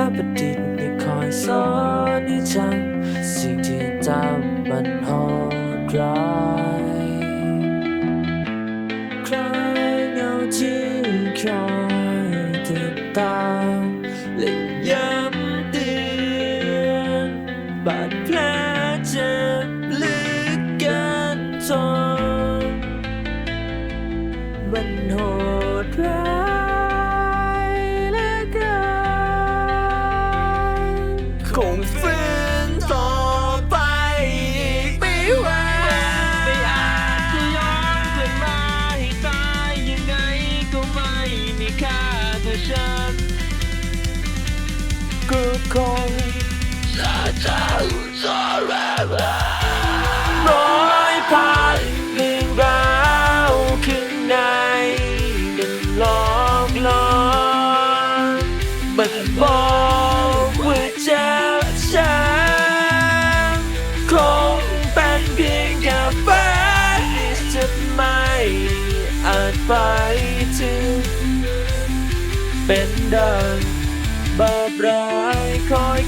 ระประดิษฐ์ได้คอยสอนให้จำสิ่งที่จำมันโหอร้ายใครเงาที่คอยติดตามและย้ำเตือนบาดแผลเจ็บลึกกันทนมันโหอ คงฟื้นต่อไปอีกไม่ไหวไม่อาจจะย้อนกลับมาให้ตายยังไงก็ไม่มีค่าเท่าฉันก็คงร้ คงเป็นเพียงแค่ฝันที่จะไม่อาจไปถึง เป็นดังบาปร้ายของ